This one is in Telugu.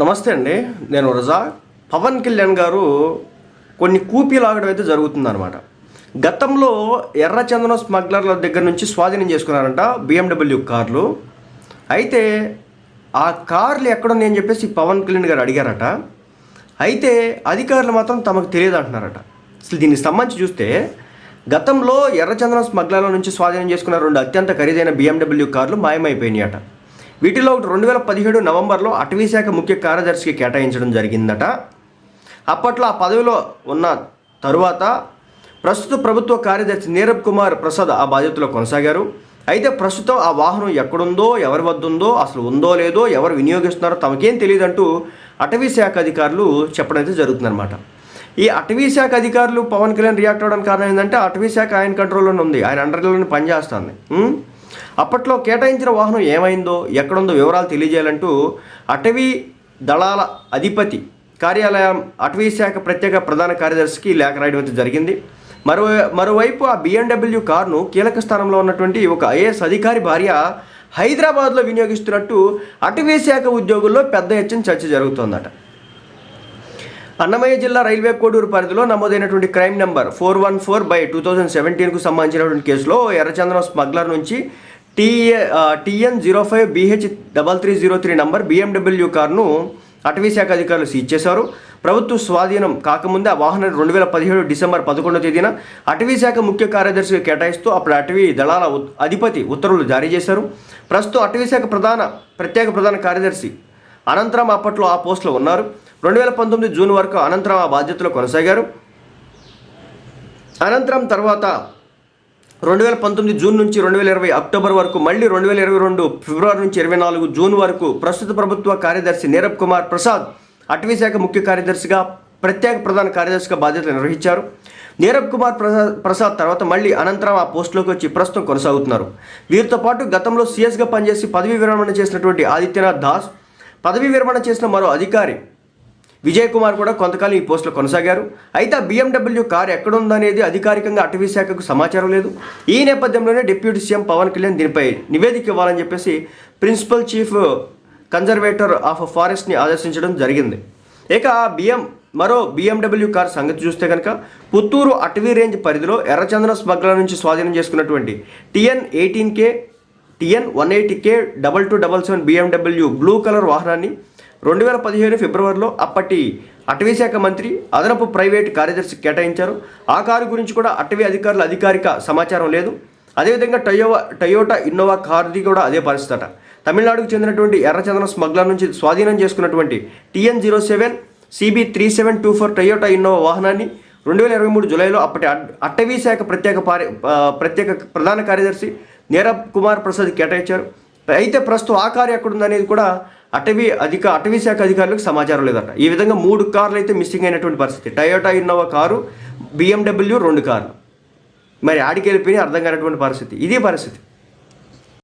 నమస్తే అండి. నేను రజా. పవన్ కళ్యాణ్ గారు కొన్ని కూపీలు ఆగడం అయితే జరుగుతుందన్నమాట. గతంలో ఎర్రచందనం స్మగ్లర్ల దగ్గర నుంచి స్వాధీనం చేసుకున్నారంట బిఎండబ్ల్యూ కార్లు. అయితే ఆ కార్లు ఎక్కడున్నాయని చెప్పేసి పవన్ కళ్యాణ్ గారు అడిగారట. అయితే అధికారులు మాత్రం తమకు తెలియదు అంటున్నారట. అసలు దీనికి సంబంధించి చూస్తే గతంలో ఎర్రచందనం స్మగ్లర్ల నుంచి స్వాధీనం చేసుకున్న రెండు అత్యంత ఖరీదైన బిఎండబ్ల్యూ కార్లు మాయమైపోయినాయట. వీటిలో ఒకటి రెండు వేల పదిహేడు నవంబర్లో అటవీశాఖ ముఖ్య కార్యదర్శికి కేటాయించడం జరిగిందట. అప్పట్లో ఆ పదవిలో ఉన్న తరువాత ప్రస్తుత ప్రభుత్వ కార్యదర్శి నీరబ్ కుమార్ ప్రసాద్ ఆ బాధ్యతలో కొనసాగారు. అయితే ప్రస్తుతం ఆ వాహనం ఎక్కడుందో ఎవరి వద్ద ఉందో అసలు ఉందో లేదో ఎవరు వినియోగిస్తున్నారో తమకేం తెలియదంటూ అటవీ శాఖ అధికారులు చెప్పడం అయితే జరుగుతుందన్నమాట. ఈ అటవీ శాఖ అధికారులు పవన్ కళ్యాణ్ రియాక్ట్ అవ్వడానికి కారణం ఏంటంటే అటవీ శాఖ ఆయన కంట్రోల్లోనే ఉంది. ఆయన అండర్లోనే పనిచేస్తుంది. అప్పట్లో కేటాయించిన వాహనం ఏమైందో ఎక్కడుందో వివరాలు తెలియజేయాలంటూ అటవీ దళాల అధిపతి కార్యాలయం అటవీ శాఖ ప్రత్యేక ప్రధాన కార్యదర్శికి లేఖ రాయడం జరిగింది. మరో మరోవైపు ఆ బిఎండబ్ల్యూ కారును కీలక స్థానంలో ఉన్నటువంటి ఒక ఐఏఎస్ అధికారి భార్య హైదరాబాద్లో వినియోగిస్తున్నట్టు అటవీ శాఖ ఉద్యోగుల్లో పెద్ద ఎత్తున చర్చ జరుగుతోందట. అన్నమయ్య జిల్లా రైల్వే కోడూరు పరిధిలో నమోదైనటువంటి crime number four one four by two thousand సెవెంటీన్కు సంబంధించినటువంటి కేసులో ఎర్రచందనం స్మగ్లర్ నుంచి TA TN zero five BH double three zero three number BMW కార్ను అటవీ శాఖ అధికారులు సీజ్ చేశారు. ప్రభుత్వ స్వాధీనం కాకముందే ఆ వాహనం రెండు వేల పదిహేడు డిసెంబర్ పదకొండవ తేదీన అటవీశాఖ ముఖ్య కార్యదర్శిగా కేటాయిస్తూ అప్పుడు అటవీ దళాల ఉత్- అధిపతి ఉత్తర్వులు జారీ చేశారు. ప్రస్తుతం అటవీశాఖ ప్రధాన ప్రత్యేక ప్రధాన కార్యదర్శి అనంతరం అప్పట్లో ఆ పోస్టులో ఉన్నారు. రెండు వేల పంతొమ్మిది జూన్ వరకు అనంతరం ఆ బాధ్యతలో కొనసాగారు. అనంతరం తర్వాత రెండు వేల పంతొమ్మిది జూన్ నుంచి రెండు వేల ఇరవై అక్టోబర్ వరకు మళ్ళీ రెండు వేల ఇరవై రెండు ఫిబ్రవరి నుంచి ఇరవై నాలుగు జూన్ వరకు ప్రస్తుత ప్రభుత్వ కార్యదర్శి నీరబ్ కుమార్ ప్రసాద్ అటవీశాఖ ముఖ్య కార్యదర్శిగా ప్రత్యేక ప్రధాన కార్యదర్శిగా బాధ్యతలు నిర్వహించారు. నీరబ్ కుమార్ ప్రసాద్ ప్రసాద్ తర్వాత మళ్ళీ అనంతరం ఆ పోస్టులోకి వచ్చి ప్రస్తుతం కొనసాగుతున్నారు. వీరితో పాటు గతంలో సీఎస్గా పనిచేసి పదవీ విరమణ చేసినటువంటి ఆదిత్యనాథ్ దాస్ పదవీ విరమణ చేసిన మరో అధికారి విజయ్ కుమార్ కూడా కొంతకాలం ఈ పోస్టులో కొనసాగారు. అయితే ఆ బిఎండబ్ల్యూ కార్ ఎక్కడుందనేది అధికారికంగా అటవీ శాఖకు సమాచారం లేదు. ఈ నేపథ్యంలోనే డిప్యూటీ సీఎం పవన్ కళ్యాణ్ దీనిపై నివేదిక ఇవ్వాలని చెప్పేసి ప్రిన్సిపల్ చీఫ్ కన్జర్వేటర్ ఆఫ్ ఫారెస్ట్ని ఆదేశించడం జరిగింది. ఇక బిఎం మరో బిఎండబ్ల్యూ కార్ సంగతి చూస్తే కనుక పుత్తూరు అటవీ రేంజ్ పరిధిలో ఎర్రచందన స్మగ్లర్ నుంచి స్వాధీనం చేసుకున్నటువంటి TN eighteen K TN one eighty K double two double seven BMW blue colour వాహనాన్ని రెండు వేల పదిహేను ఫిబ్రవరిలో అప్పటి అటవీశాఖ మంత్రి అదనపు ప్రైవేట్ కార్యదర్శి కేటాయించారు. ఆ కారు గురించి కూడా అటవీ అధికారుల అధికారిక సమాచారం లేదు. అదేవిధంగా టయోవా టయోటా ఇన్నోవా కార్ది కూడా అదే పరిస్థితి తమిళనాడుకు చెందినటువంటి ఎర్రచందనం స్మగ్లర్ నుంచి స్వాధీనం చేసుకున్నటువంటి TN zero seven CB three seven two four Toyota Innova వాహనాన్ని రెండు వేల ఇరవై మూడు జూలైలో అప్పటి అటవీ శాఖ ప్రత్యేక పారి ప్రత్యేక ప్రధాన కార్యదర్శి నీరబ్ కుమార్ ప్రసాద్ కేటాయించారు. అయితే ప్రస్తుతం ఆ కారు ఎక్కడుందనేది కూడా అటవీ అధిక అటవీ శాఖ అధికారులకు సమాచారం లేదట. ఈ విధంగా మూడు కార్లు అయితే మిస్సింగ్ అయినటువంటి పరిస్థితి. టయోటా ఇన్నోవా కారు బిఎండబ్ల్యూ రెండు కార్లు. మరి ఆడికి వెళ్ళిపోయి అర్థం కానటువంటి పరిస్థితి. ఇదే పరిస్థితి.